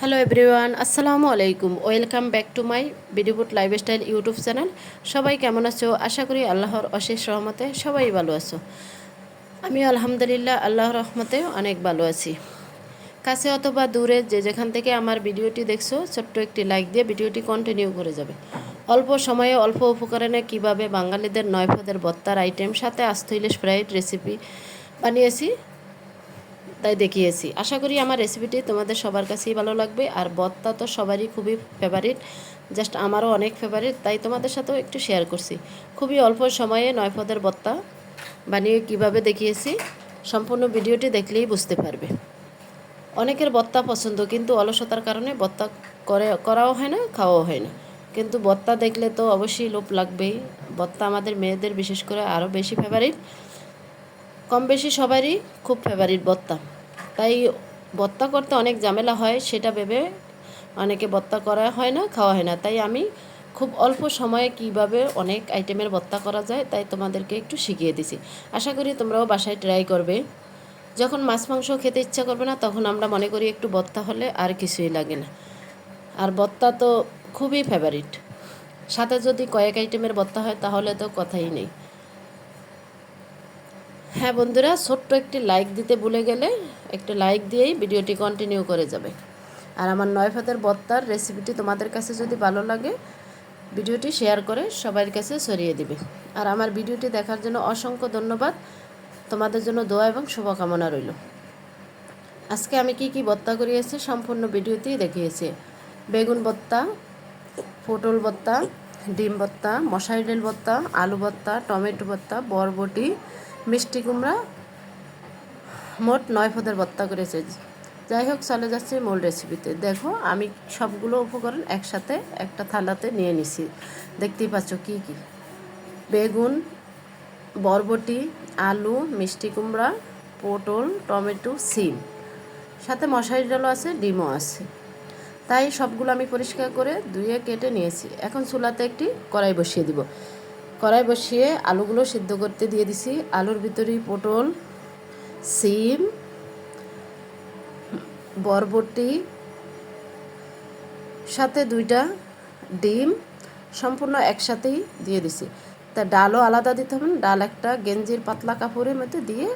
Hello everyone আসসালামু আলাইকুম welcome back to my বিডিপুট লাইফস্টাইল ইউটিউব চ্যানেল সবাই কেমন আছো? আশা করি আল্লাহর অশেষ রহমতে সবাই ভালো আছো। আমি আলহামদুলিল্লাহ আল্লাহর রহমতে অনেক ভালো আছি। কাছে অথবা দূরে যে যেখান থেকে আমার ভিডিওটি দেখছ, ছোট্ট একটি লাইক দিয়ে ভিডিওটি কন্টিনিউ করে যাবে। অল্প সময়ে, অল্প উপকরণে কীভাবে বাঙালিদের নয় পদের বত্তার আইটেম সাথে আস্ত ইলিশ ফ্রাইড রেসিপি বানিয়েছি তাই দেখিয়েছি। আশা করি আমার রেসিপিটি তোমাদের সবার কাছেই ভালো লাগবে। আর বত্তা তো সবারই খুবই ফেভারিট জাস্ট আমারও অনেক ফেভারিট তাই তোমাদের সাথেও একটু শেয়ার করছি। খুবই অল্প সময়ে নয় পদের বত্তা বানিয়ে কীভাবে দেখিয়েছি, সম্পূর্ণ ভিডিওটি দেখলেই বুঝতে পারবে। অনেকের বত্তা পছন্দ, কিন্তু অলসতার কারণে বত্তা করে, করাও হয় না, খাওয়াও হয় না। কিন্তু বত্তা দেখলে তো অবশ্যই লোভ লাগবেই। বত্তা আমাদের মেয়েদের বিশেষ করে আরও বেশি ফেভারিট কম বেশি সবারই খুব ফেভারিট বত্তা। তাই বত্তা করতে অনেক ঝামেলা হয়, সেটা ভেবে অনেকে বত্তা করা হয় না, খাওয়া হয় না। তাই আমি খুব অল্প সময়ে কীভাবে অনেক আইটেমের বত্তা করা যায়, তাই তোমাদেরকে একটু শিখিয়ে দিছি। আশা করি তোমরাও বাসায় ট্রাই করবে। যখন মাছ, মাংস খেতে ইচ্ছা করবে না, তখন আমরা মনে করি একটু বত্তা হলে আর কিছুই লাগে না। আর বত্তা তো খুবই ফেভারিট সাথে যদি কয়েক আইটেমের বত্তা হয়, তাহলে তো কথাই নেই। হ্যাঁ বন্ধুরা, ছোট্ট একটি লাইক দিতে ভুলে গেলে একটু লাইক দিয়েই ভিডিওটি কন্টিনিউ করে যাবে। আর আমার নয় ফাতের বত্তার রেসিপিটি তোমাদের কাছে যদি ভালো লাগে, ভিডিওটি শেয়ার করে সবার কাছে ছড়িয়ে দিবে। আর আমার ভিডিওটি দেখার জন্য অসংখ্য ধন্যবাদ। তোমাদের জন্য দোয়া এবং শুভকামনা রইল। আজকে আমি কি কি বত্তা করিয়েছি সম্পূর্ণ ভিডিওতেই দেখিয়েছি। বেগুন বত্তা, পটল বত্তা, ডিম বত্তা মশারি ডাল বত্তা, আলু বত্তা, টমেটো বত্তা, বরবটি মিষ্টি কুমড়া মোট নয় পদের ভর্তা করেছে। যাই হোক, চলে যাচ্ছে মূল রেসিপিতে দেখো, আমি সবগুলো উপকরণ একসাথে একটা থালাতে নিয়ে নিছি। দেখতেই পাচ্ছ কি কি? বেগুন, বরবটি, আলু, মিষ্টি কুমড়া, পটল, টমেটো, সিম। সাথে মশারি ডালও আছে, ডিমও আছে। তাই সবগুলো আমি পরিষ্কার করে ধুয়ে কেটে নিয়েছি। এখন চুলাতে একটি কড়াই বসিয়ে দিব। কড়াই বসিয়ে আলুগুলো সিদ্ধ করতে দিয়ে দিছি। আলুর ভিতরেই পটল, সিম, বরবটি, সাথে দুইটা ডিম সম্পূর্ণ একসাথেই দিয়ে দিছি। তা ডালও আলাদা দিতে হবে ডাল একটা গেঞ্জির পাতলা কাপড়ের মধ্যে দিয়ে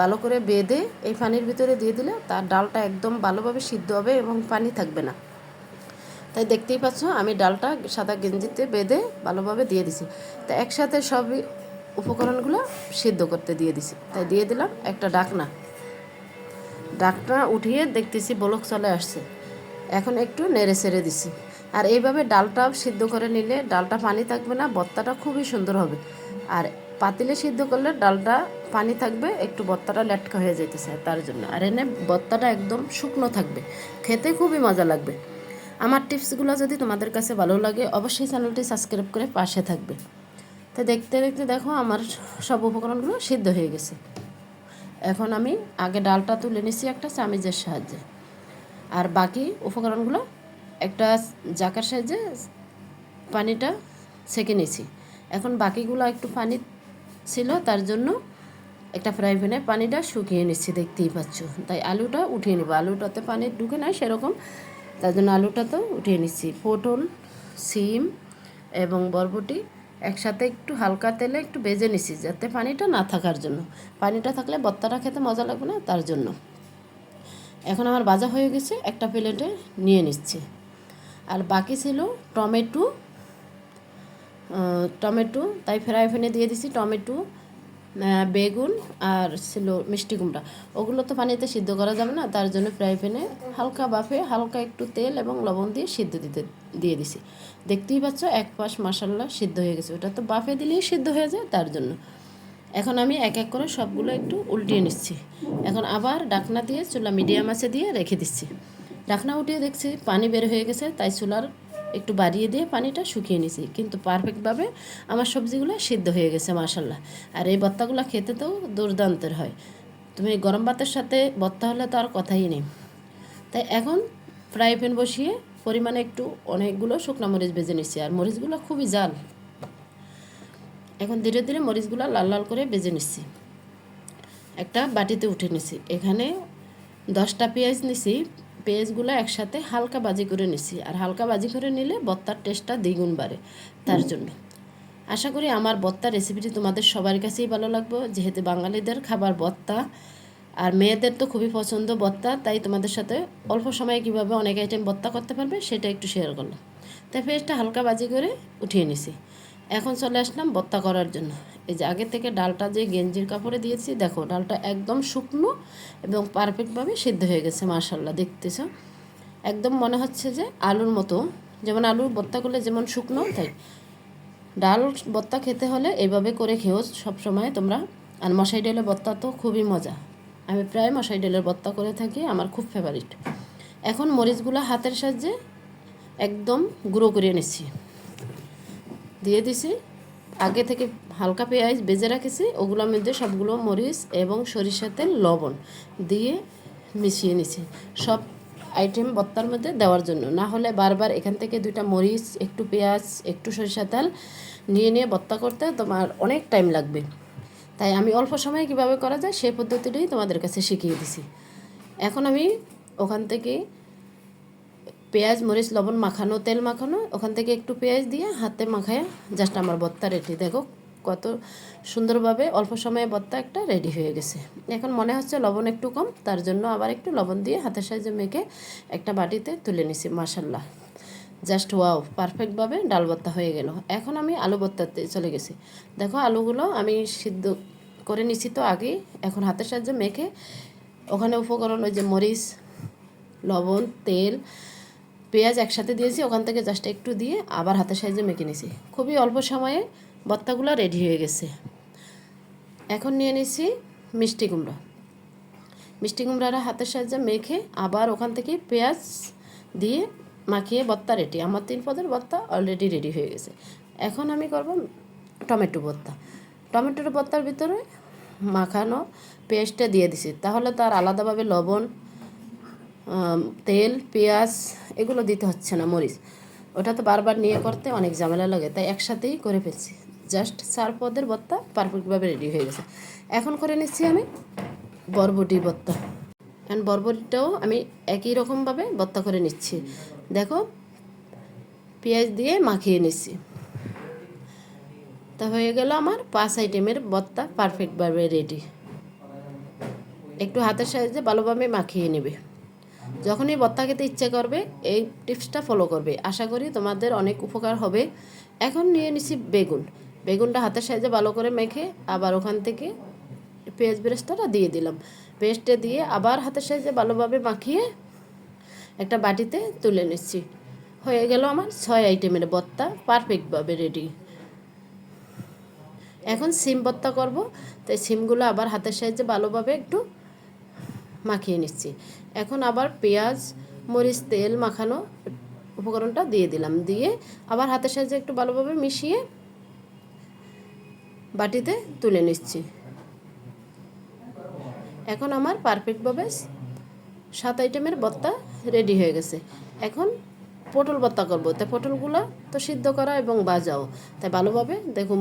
ভালো করে বেঁধে এই পানির ভিতরে দিয়ে দিলে তার ডালটা একদম ভালোভাবে সিদ্ধ হবে এবং পানি থাকবে না। তাই দেখতেই পাচ্ছ, আমি ডালটা সাদা গেঞ্জিতে বেঁধে ভালোভাবে দিয়ে দিছি। তা একসাথে সবই উপকরণগুলো সিদ্ধ করতে দিয়ে দিছি। তাই দিয়ে দিলাম একটা ডাকনা। ডাকনা উঠিয়ে দেখতেছি বলক চলে আসছে। এখন একটু নেড়ে সেড়ে দিছি। আর এইভাবে ডালটা সিদ্ধ করে নিলে ডালটা পানি থাকবে না, বত্তাটা খুবই সুন্দর হবে। আর পাতিলে সিদ্ধ করলে ডালটা পানি থাকবে, একটু বত্তাটা লেটকা হয়ে যেতেছে তার জন্য। আর এনে বত্তাটা একদম শুকনো থাকবে। খেতে খুবই মজা লাগবে। আমার টিপসগুলো যদি তোমাদের কাছে ভালো লাগে, অবশ্যই চ্যানেলটি সাবস্ক্রাইব করে পাশে থাকবে। তো দেখতে দেখতে দেখো আমার সব উপকরণগুলো সিদ্ধ হয়ে গেছে। এখন আমি আগে ডালটা তুলে নিছি একটা চামিজের সাহায্যে। আর বাকি উপকরণগুলো একটা জাকার সাহায্যে পানিটা ছেঁকে নিয়েছি এখন বাকিগুলো একটু পানি ছিল, তার জন্য একটা ফ্রাই প্যানে পানিটা শুকিয়ে নিচ্ছি দেখতেই পাচ্ছ। তাই আলুটা উঠিয়ে নেব। আলুটাতে পানি ঢুকে নাই, সেরকম তার জন্য আলুটা তো উঠিয়ে নিচ্ছি। পটল সিম এবং বরবটি একসাথে একটু হালকা তেলে একটু ভেজে নিচ্ছি যাতে পানিটা না থাকার জন্য। পানিটা থাকলে বত্তাটা খেতে মজা লাগবে না তার জন্য। এখন আমার ভাজা হয়ে গেছে, একটা প্লেটে নিয়ে নিচ্ছি। আর বাকি ছিল টমেটো টমেটো, তাই ফ্রাই প্যানে দিয়ে দিছি টমেটো বেগুন আর ছিল মিষ্টি কুমড়া। ওগুলো তো পানিতে সিদ্ধ করা যাবে না, তার জন্য ফ্রাই প্যানে হালকা বাফে হালকা একটু তেল এবং লবণ দিয়ে সিদ্ধ দিতে, দিয়ে দিছি। দেখতেই পাচ্ছ এক পাশ মাসাল্লা সিদ্ধ হয়ে গেছে। ওটা তো বাফে দিলেই সিদ্ধ হয়ে যায় তার জন্য। এখন আমি এক এক করে সবগুলো একটু উল্টিয়ে নিচ্ছি। এখন আবার ডাকনা দিয়ে চুলা মিডিয়াম আছে দিয়ে রেখে দিচ্ছি। ডাকনা উঠিয়ে দেখছি পানি বের হয়ে গেছে, তাই চুলার একটু বাড়িয়ে দিয়ে পানিটা শুকিয়ে নিছি। কিন্তু পারফেক্টভাবে আমার সবজিগুলো সিদ্ধ হয়ে গেছে মাশাল্লাহ আর এই ভর্তাগুলো খেতে তো দুর্দান্তের হয়। তুমি গরম ভাতের সাথে ভর্তা হলে তো আর কথাই নেই। তাই এখন ফ্রাই প্যান বসিয়ে পরিমাণে একটু অনেকগুলো শুকনো মরিচ ভেজে নিচ্ছি আর মরিচগুলো খুবই জাল। এখন ধীরে ধীরে মরিচগুলো লাল লাল করে ভেজে নিচ্ছি একটা বাটিতে উঠে নিছি। এখানে দশটা পেঁয়াজ নিছি। পেঁয়াজগুলো একসাথে হালকা বাজি করে নিছি। আর হালকা বাজি করে নিলে বত্তার টেস্টটা দ্বিগুণ বাড়ে তার জন্য। আশা করি আমার বত্তা রেসিপিটি তোমাদের সবার কাছেই ভালো লাগবে। যেহেতু বাঙালিদের খাবার বত্তা আর মেয়েদের তো খুবই পছন্দ বত্তা তাই তোমাদের সাথে অল্প সময়ে কীভাবে অনেক আইটেম বত্তা করতে পারবে সেটা একটু শেয়ার করলাম। তাই পেঁয়াজটা হালকা বাজি করে উঠিয়ে নিছি। এখন চলে আসলাম বত্তা করার জন্য। এই যে আগে থেকে ডালটা যে গেঞ্জির কাপড়ে দিয়েছি, দেখো ডালটা একদম শুকনো এবং পারফেক্টভাবে সিদ্ধ হয়ে গেছে মার্শাল্লাহ দেখতেছ? একদম মনে হচ্ছে যে আলুর মতো। যেমন আলুর বত্তা করলে যেমন শুকনো, তাই। ডাল বত্তা খেতে হলে এইভাবে করে খেও সবসময় তোমরা, আর মশাই ডালের বত্তা তো খুবই মজা। আমি প্রায় মশাই ডালের বত্তা করে থাকি, আমার খুব ফেভারিট এখন মরিচগুলো হাতের সাহায্যে একদম গুঁড়ো করে নিচ্ছি। দিয়ে দিছি। আগে থেকে হালকা পেঁয়াজ বেজে রাখেছি। ওগুলোর মধ্যে সবগুলো মরিচ এবং সরিষার তেল, লবণ দিয়ে মিশিয়ে নিছি। সব আইটেম বত্তার মধ্যে দেওয়ার জন্য। না হলে বারবার এখান থেকে দুইটা মরিচ, একটু পেঁয়াজ, একটু সরিষা তেল নিয়ে নিয়ে বত্তা করতে তোমার অনেক টাইম লাগবে। তাই আমি অল্প সময়ে কীভাবে করা যায় সেই পদ্ধতিটাই তোমাদের কাছে শিখিয়ে দিছি। এখন আমি ওখান থেকে পেঁয়াজ, মরিচ, লবণ মাখানো, তেল মাখানো, ওখান থেকে একটু পেঁয়াজ দিয়ে হাতে মাখায় জাস্ট আমার বত্তা রেডি দেখো কত সুন্দরভাবে অল্প সময়ে বত্তা একটা রেডি হয়ে গেছে। এখন মনে হচ্ছে লবণ একটু কম, তার জন্য আবার একটু লবণ দিয়ে হাতের সাহায্যে মেখে একটা বাটিতে তুলে নিছি মাসাল্লাহ জাস্ট ওয়াও পারফেক্টভাবে ডাল ভর্তা হয়ে গেল। এখন আমি আলু ভর্তাতে চলে গেছি। দেখো আলুগুলো আমি সিদ্ধ করে নিছি তো আগেই, এখন হাতের সাহায্যে মেখে ওখানে উপকরণ ওই যে মরিচ, লবণ, তেল পেঁয়াজ একসাথে দিয়েছি, ওখান থেকে জাস্ট একটু দিয়ে আবার হাতের সাহায্যে মেখে নিয়েছি। খুবই অল্প সময়ে ভর্তাগুলো রেডি হয়ে গেছে। এখন নিয়ে নিছি মিষ্টি কুমড়া। মিষ্টি কুমড়ারা হাতের সাহায্যে মেখে আবার ওখান থেকে পেঁয়াজ দিয়ে মাখিয়ে ভর্তা রেডি আমার তিন পদের ভর্তা অলরেডি রেডি হয়ে গেছে। এখন আমি করব টমেটো ভর্তা টমেটোর ভর্তার ভিতরে মাখানো পেস্টটা দিয়ে দিছি। তাহলে তার আলাদাভাবে লবণ তেল, পেঁয়াজ, এগুলো দিতে হচ্ছে না, মরিচ। ওটা তো বারবার নিয়ে করতে অনেক ঝামেলা লাগে, তাই একসাথেই করে ফেলছি। জাস্ট চার পদের ভর্তা পারফেক্টভাবে রেডি হয়ে গেছে। এখন করে নিচ্ছি আমি বরবটি ভর্তা। এখন বরবটিটাও আমি একই রকমভাবে ভর্তা করে নিচ্ছি। দেখো, পেঁয়াজ দিয়ে মাখিয়ে নিচ্ছি। তা হয়ে গেল আমার পাঁচ আইটেমের ভর্তা পারফেক্টভাবে রেডি। একটু হাতের সাহায্যে ভালোভাবে মাখিয়ে নেবে। যখনই ভর্তা খেতে ইচ্ছে করবে, এই টিপসটা ফলো করবে। আশা করি তোমাদের অনেক উপকার হবে। এখন নিয়ে নিছি বেগুন। বেগুনটা হাতের সাহায্যে ভালো করে মেখে আবার ওখান থেকে পেঁয়াজ বেরেস্তাটা দিয়ে দিলাম। পেস্টে দিয়ে আবার হাতের সাহায্যে ভালোভাবে মাখিয়ে একটা বাটিতে তুলে নিচ্ছি। হয়ে গেল আমার ছয় আইটেমের ভর্তা পারফেক্টভাবে রেডি এখন সিম ভর্তা করব। তাই সিমগুলো আবার হাতের সাহায্যে ভালোভাবে একটু মাখিয়ে নিচ্ছি। এখন আবার পেঁয়াজ, মরিচ, তেল মাখানো উপকরণটা দিয়ে দিলাম। দিয়ে আবার হাতের সাহায্যে একটু ভালোভাবে মিশিয়ে বাটিতে তুলে নিচ্ছি। এখন আমার পারফেক্টভাবে সাত আইটেমের ভর্তা রেডি হয়ে গেছে। এখন পটল ভর্তা করব। তাই পটলগুলো তো সিদ্ধ করা এবং বাজাও তাই ভালোভাবে দেখো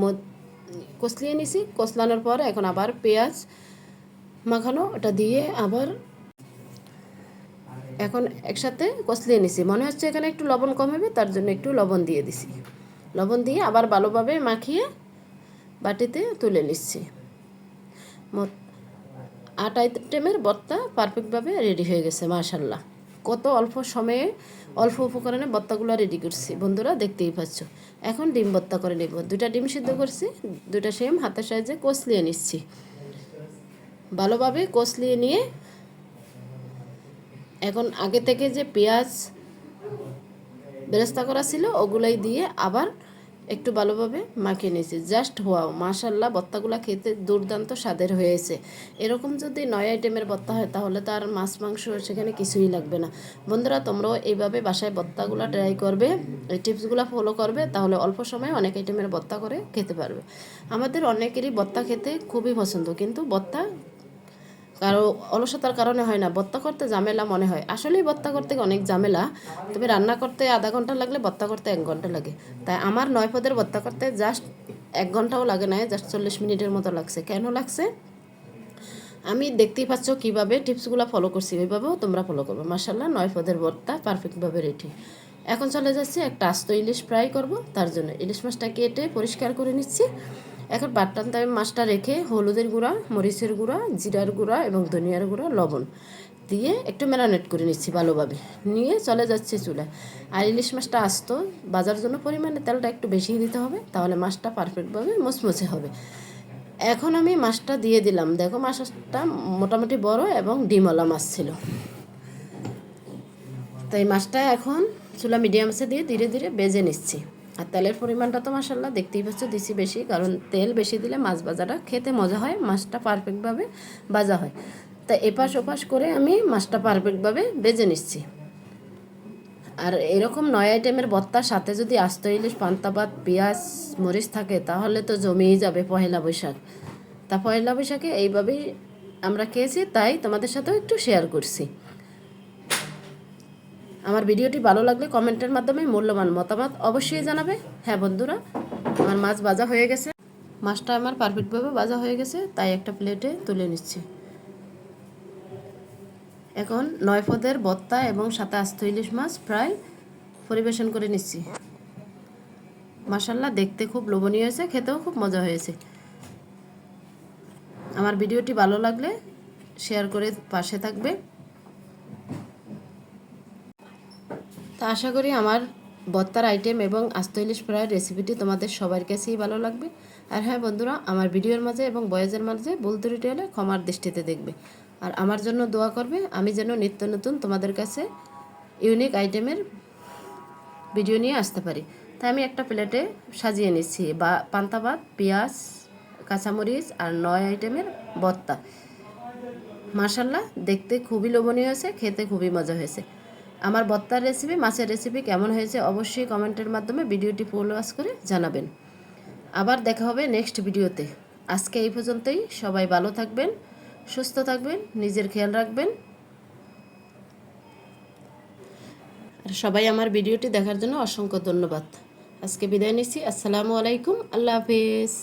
কষলিয়ে নিছি। কষলানোর পর এখন আবার পেঁয়াজ মাখানো, ওটা দিয়ে আবার এখন একসাথে কষলিয়ে নিছি। মনে হচ্ছে এখানে একটু লবণ কম হবে, তার জন্য একটু লবণ দিয়ে দিছি। লবণ দিয়ে আবার ভালোভাবে মাখিয়ে বাটিতে তুলে নিচ্ছি। আট আইটেমের ভর্তা পারফেক্টভাবে রেডি হয়ে গেছে মাশাল্লাহ কত অল্প সময়ে, অল্প উপকরণে ভর্তাগুলো রেডি করছি। বন্ধুরা, দেখতেই পাচ্ছ। এখন ডিম ভর্তা করে নেব। দুটা ডিম সিদ্ধ করছি দুটা সেম হাতের সাহায্যে কষলিয়ে নিচ্ছি। ভালোভাবে কষলিয়ে নিয়ে এখন আগে থেকে যে পেঁয়াজ বেরেস্তা করা ছিল, ওগুলাই দিয়ে আবার একটু ভালোভাবে মাখিয়ে নিয়েছি। জাস্ট হওয়াও মাশাল্লাহ বত্তাগুলো খেতে দুর্দান্ত স্বাদের হয়েছে। এরকম যদি নয় আইটেমের বত্তা হয়, তাহলে তো আর মাছ, মাংস সেখানে কিছুই লাগবে না। বন্ধুরা, তোমরাও এইভাবে বাসায় ভর্তাগুলো ট্রাই করবে, এই টিপসগুলো ফলো করবে, তাহলে অল্প সময়ে অনেক আইটেমের বত্তা করে খেতে পারবে। আমাদের অনেকেরই ভর্তা খেতে খুবই পছন্দ, কিন্তু ভর্তা কারও অলসতার কারণে হয় না, বত্তা করতে ঝামেলা মনে হয়। আসলেই বত্তা করতে অনেক ঝামেলা। তবে রান্না করতে আধা ঘণ্টা লাগলে বত্তা করতে এক ঘণ্টা লাগে। তাই আমার নয় পদের বত্তা করতে জাস্ট এক ঘন্টাও লাগে না জাস্ট চল্লিশ মিনিটের মতো লাগছে। কেন লাগছে? আমি দেখতেই পাচ্ছ কীভাবে টিপসগুলো ফলো করছি। ওইভাবেও তোমরা ফলো করবে। মাসাল্লাহ নয় পদের ভর্তা পারফেক্টভাবে রেডি এখন চলে যাচ্ছি, একটা আস্ত ইলিশ ফ্রাই করব। তার জন্য ইলিশ মাছটা কেটে পরিষ্কার করে নিচ্ছি। এখন বাটটানতে আমি মাছটা রেখে হলুদের গুঁড়া, মরিচের গুঁড়া, জিরার গুঁড়া এবং ধনিয়ার গুঁড়া, লবণ দিয়ে একটু ম্যারানেট করে নিচ্ছি ভালোভাবে। নিয়ে চলে যাচ্ছে চুলায়। আর ইলিশ মাছটা আসতো, বাজার জন্য পরিমাণে তেলটা একটু বেশি দিতে হবে, তাহলে মাছটা পারফেক্টভাবে মুচমুচে হবে। এখন আমি মাছটা দিয়ে দিলাম। দেখো মাছটা মোটামুটি বড় এবং ডিমওয়ালা মাছ ছিল। তাই মাছটা এখন চুলা মিডিয়াম আছে দিয়ে ধীরে ধীরে বেজে নিচ্ছি। আর তেলের পরিমাণটা তো মাসাল্লাহ দেখতেই পাচ্ছ দিছি বেশি, কারণ তেল বেশি দিলে মাছ ভাজাটা খেতে মজা হয়, মাছটা পারফেক্টভাবে ভাজা হয়। তা এপাশ ওপাশ করে আমি মাছটা পারফেক্টভাবে বেজে নিচ্ছি। আর এরকম নয় আইটেমের বত্তার সাথে যদি আস্ত ইলিশ পান্তাবাদ পেঁয়াজ, মরিচ থাকে, তাহলে তো জমেই যাবে পহেলা বৈশাখ। তা পয়লা বৈশাখে এইভাবেই আমরা খেয়েছি, তাই তোমাদের সাথেও একটু শেয়ার করছি। আমার ভিডিওটি ভালো লাগলে কমেন্টের মাধ্যমে মূল্যবান মতামত অবশ্যই জানাবে। হ্যাঁ বন্ধুরা, আমার মাছ ভাজা হয়ে গেছে। মাছটা আমার পারফেক্টভাবে ভাজা হয়ে গেছে, তাই একটা প্লেটে তুলে নিচ্ছি। এখন নয় পদের বত্তা এবং সাথে আস্ত ইলিশ মাছ প্রায় পরিবেশন করে নিচ্ছি। মাসাল্লাহ দেখতে খুব লোভনীয় হয়েছে, খেতেও খুব মজা হয়েছে। আমার ভিডিওটি ভালো লাগলে শেয়ার করে পাশে থাকবে। তা আশা করি আমার বত্তার আইটেম এবং আস্ত ইলিশ ফ্রাইয়ের রেসিপিটি তোমাদের সবার কাছেই ভালো লাগবে। আর হ্যাঁ বন্ধুরা, আমার ভিডিওর মাঝে এবং বয়েজের মাঝে ভুল ত্রুটি ক্ষমার দৃষ্টিতে দেখবে। আর আমার জন্য দোয়া করবে, আমি যেন নিত্য নতুন তোমাদের কাছে ইউনিক আইটেমের ভিডিও নিয়ে আসতে পারি। তাই আমি একটা প্লেটে সাজিয়ে নিচ্ছি, বা পান্তা ভাত, পেঁয়াজ, কাঁচামরিচ আর নয় আইটেমের বত্তা। মার্শাল্লাহ দেখতে খুবই লোভনীয় হয়েছে, খেতে খুবই মজা হয়েছে। আমার বত্তার রেসিপি মাছের রেসিপি কেমন হয়েছে অবশ্যই কমেন্টের মাধ্যমে ভিডিওটি ফুল ওয়াশ করে জানাবেন। আবার দেখা হবে নেক্সট ভিডিওতে আজকে এই পর্যন্তই। সবাই ভালো থাকবেন, সুস্থ থাকবেন, নিজের খেয়াল রাখবেন। আর সবাই আমার ভিডিওটি দেখার জন্য অসংখ্য ধন্যবাদ। আজকে বিদায় নিচ্ছি। আসসালামু আলাইকুম। আল্লাহ হাফিজ।